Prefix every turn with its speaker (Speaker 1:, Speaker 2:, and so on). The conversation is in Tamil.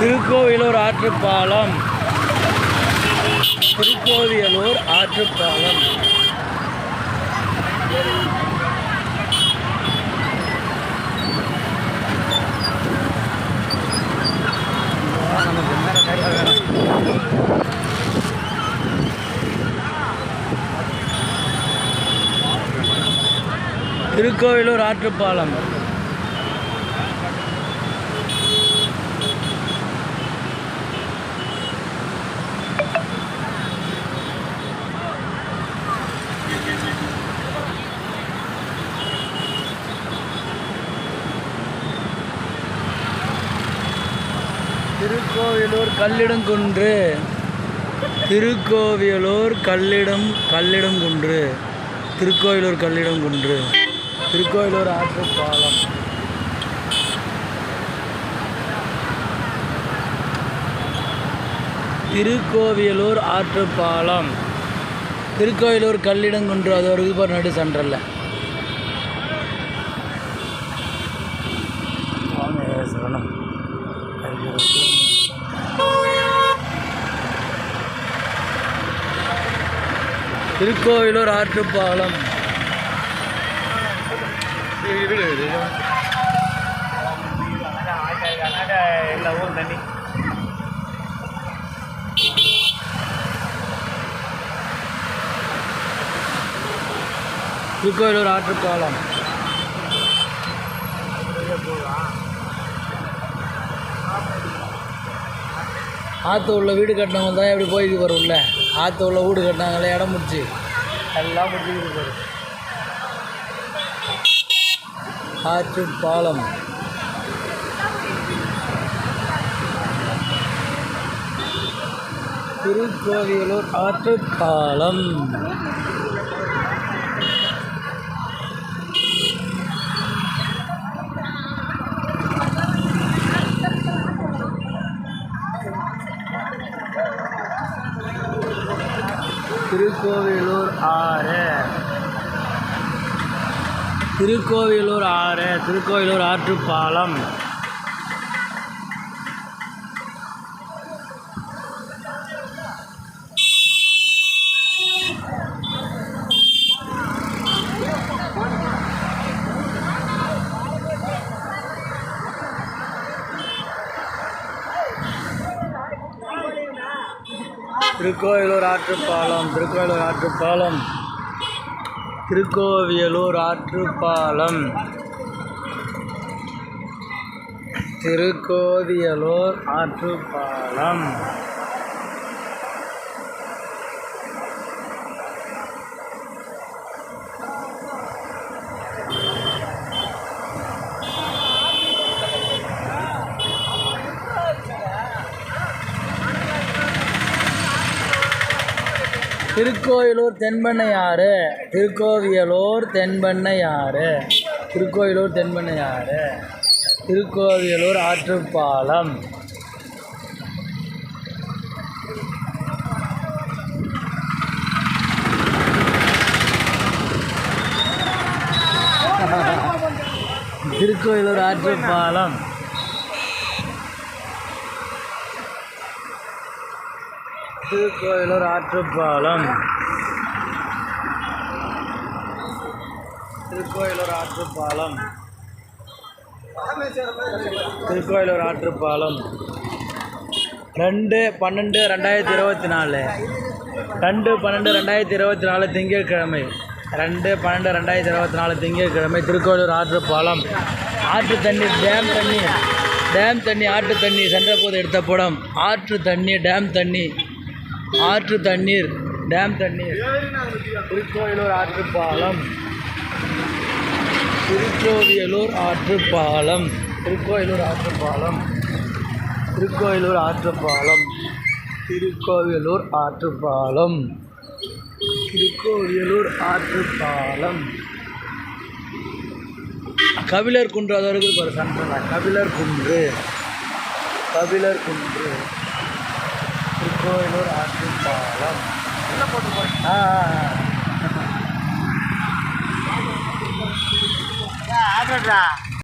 Speaker 1: திருக்கோவிலூர் ஆற்றுப்பாலம். திருக்கோவிலூர் ஆற்றுப்பாலம். திருக்கோவிலூர் ஆற்றுப்பாலம். திருக்கோவிலூர் கல்லிடங்குன்று. திருக்கோவிலூர் கல்லிடம் கல்லிடம் குன்று திருக்கோவிலூர் கல்லிடம் குன்று திருக்கோவிலூர் ஆற்றுப்பாலம் திருக்கோவிலூர் ஆற்றுப்பாலம் திருக்கோவிலூர் கல்லிடங்குன்று அது ஒரு இது நடு சென்டரில் சரணம். திருக்கோவிலூர் ஆற்றுப்பாலம்.
Speaker 2: எங்கள் ஊர் தண்ணி
Speaker 1: திருக்கோயிலூர் ஆற்றுப்பாலம். ஆற்று உள்ள வீடு கட்டினவங்க தான் எப்படி போயிட்டு வரும்ல ஆற்று உள்ள வீடு கட்டினாங்களே இடம் முடிச்சு எல்லாம் முடிச்சுக்கிட்டு பாரு ஆற்றுப்பாலம் திருக்கோவிலூர் ஆற்றுப்பாலம் திருக்கோவிலூர் ஆறு. திருக்கோவிலூர் ஆறு திருக்கோவிலூர் ஆற்றுப்பாலம். திருக்கோயிலூர் ஆற்றுப்பாலம் திருக்கோயிலூர் ஆற்றுப்பாலம். திருக்கோவியலூர் ஆற்றுப்பாலம். திருக்கோவியலூர் ஆற்றுப்பாலம். திருக்கோயிலூர் தென்பண்ணையாறு. திருக்கோவிலூர் தென்பண்ணையாறு. திருக்கோயிலூர் தென்பண்ணையாறு. திருக்கோவியலூர் ஆற்றுப்பாலம். திருக்கோயிலூர் ஆற்றுப்பாலம். திருக்கோயிலூர் ஆற்றுப்பாலம் திருக்கோயிலூர் ஆற்றுப்பாலம் திருக்கோயிலூர் ஆற்றுப்பாலம் ரெண்டு பன்னெண்டு ரெண்டாயிரத்தி இருபத்தி நாலு ரெண்டு பன்னெண்டு ரெண்டாயிரத்தி இருபத்தி நாலு திங்கட்கிழமை. ரெண்டு பன்னெண்டு ரெண்டாயிரத்தி இருபத்தி நாலு திங்கட்கிழமை திருக்கோயிலூர் ஆற்றுப்பாலம் ஆற்று தண்ணி டேம் தண்ணி டேம் தண்ணி ஆற்று தண்ணி சென்ற போது எடுத்த படம். ஆற்று தண்ணி டேம் தண்ணி. ஆற்று தண்ணீர் டேம் தண்ணீர். திருக்கோயிலூர் ஆற்றுப்பாலம் ஆற்று ஆற்றுப்பாலம் திருக்கோயிலூர் ஆற்றுப்பாலம் திருக்கோயிலூர் ஆற்றுப்பாலம் பாலம். ஆற்றுப்பாலம் ஆற்று ஆற்றுப்பாலம் கபிலர் குன்று அது வரைக்கும் பாரு சென்ட்ரல் கபிலர் குன்று. கபிலர் குன்று. திருக்கோயிலூர் ஆற்றுப்பாலம். ஆ ஆ, ஆ.
Speaker 2: ஆடுறா